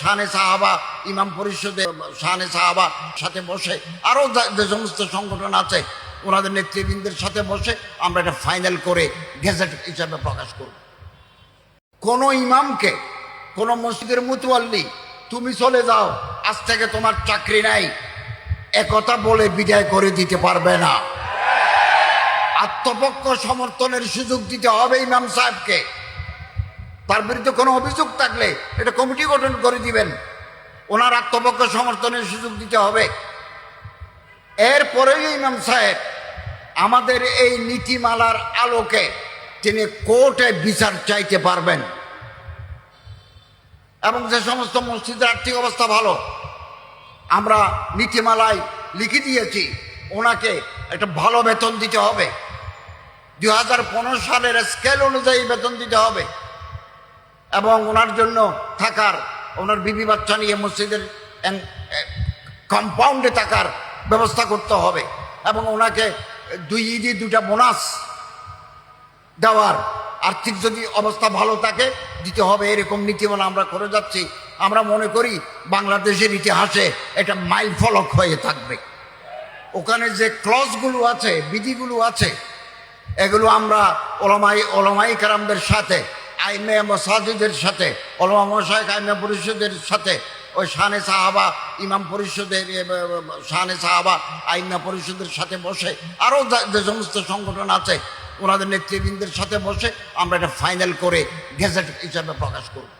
শানে সাহাবা, ইমাম পরিষদে শানে সাহাবা সাথে বসে। আরও যে সমস্ত সংগঠন আছে, ওনাদের নেতৃবৃন্দের সাথে বসে আমরা এটা ফাইনাল করে গেজেট হিসাবে প্রকাশ করব। কোন ইমামকে, কোন মসজিদের মুতুয়াল্লি তুমি চলে যাও, আজ থেকে তোমার চাকরি নাই। একথা বলে বিদায় করে দিতে পারবে না। আত্মপক্ষ সমর্থনের সুযোগ দিতে হবে ইমাম সাহেবকে। তার বিরুদ্ধে কোনো অভিযোগ থাকলে এটা কমিটি গঠন করে দিবেন। ওনার আত্মপক্ষ সমর্থনের সুযোগ দিতে হবে। এরপরেই ইমাম সাহেব আমাদের এই নীতিমালার আলোকে তিনি কোর্টে বিচার চাইতে পারবেন। এবং যে সমস্ত মসজিদের আর্থিক অবস্থা ভালো, আমরা নীতিমালায় লিখে দিয়েছি, ওনাকে একটা ভালো বেতন দিতে হবে। দু হাজার পনেরো সালের স্কেল অনুযায়ী বেতন দিতে হবে। এবং ওনার জন্য থাকার, ওনার বিবি বাচ্চা নিয়ে মসজিদের কম্পাউন্ডে থাকার ব্যবস্থা করতে হবে। এবং ওনাকে দুই ঈদে দুটা বোনাস দেওয়ার আর্থিক যদি অবস্থা ভালো থাকে, দিতে হবে এরকম নীতিমালা আমরা করে যাচ্ছি। আমরা মনে করি বাংলাদেশের ইতিহাসে এটা মাইল ফলক হয়ে থাকবে। ওখানে যে ক্লসগুলো আছে, বিধিগুলো আছে, এগুলো আমরা ওলামাই ওলামাই কারামদের সাথে আইমে মসাজিদের সাথে অলমা মশাইক আইমে পরিষদের সাথে, ওই শানে সাহাবা, ইমাম পরিষদের শানে সাহাবা, আইমা পরিষদের সাথে বসে, আরও যে সমস্ত সংগঠন আছে, ওনাদের নেতৃবৃন্দের সাথে বসে আমরা এটা ফাইনাল করে গেজেট হিসাবে প্রকাশ করব।